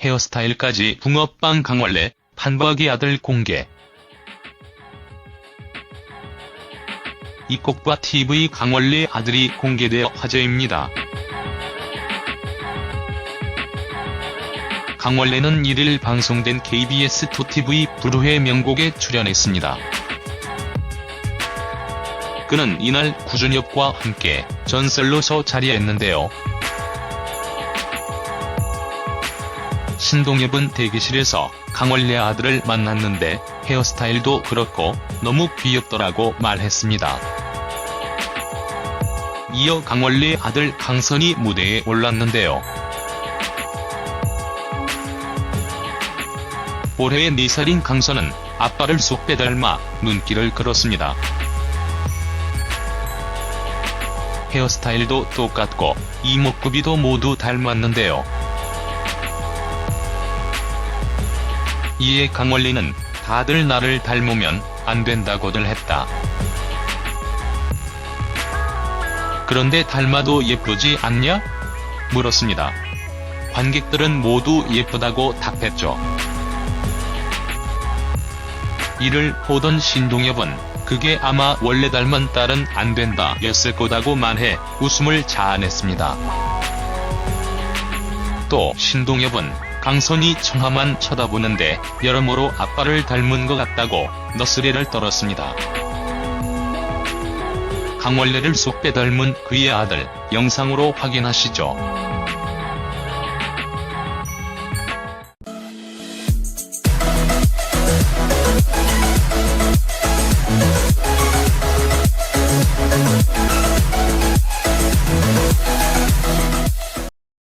헤어스타일까지 붕어빵 강원래, 판박이 아들 공개. 이곡과 TV 강원래 아들이 공개되어 화제입니다. 강원래는 1일 방송된 KBS2TV 불후의 명곡에 출연했습니다. 그는 이날 구준엽과 함께 전설로서 자리했는데요. 신동엽은 대기실에서 강원래 아들을 만났는데 헤어스타일도 그렇고 너무 귀엽더라고 말했습니다. 이어 강원래 아들 강선이 무대에 올랐는데요. 올해의 4살인 강선은 아빠를 쏙 빼닮아 눈길을 끌었습니다. 헤어스타일도 똑같고 이목구비도 모두 닮았는데요. 이에 강원리는 다들 나를 닮으면 안 된다고들 했다. 그런데 닮아도 예쁘지 않냐? 물었습니다. 관객들은 모두 예쁘다고 답했죠. 이를 보던 신동엽은 그게 아마 원래 닮은 딸은 안 된다 였을 거다고 말해 웃음을 자아냈습니다. 또 신동엽은 강선이 청하만 쳐다보는데 여러모로 아빠를 닮은 것 같다고 너스레를 떨었습니다. 강원래를 쏙 빼닮은 그의 아들 영상으로 확인하시죠.